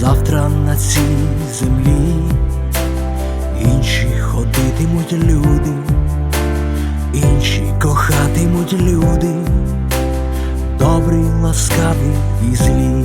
завтра на цій землі. Інші ходитимуть люди, інші кохатимуть люди, добрі, ласкаві і злі.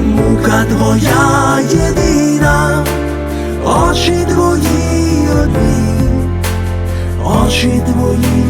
мука твоя єдина, очі твої одні, очі твої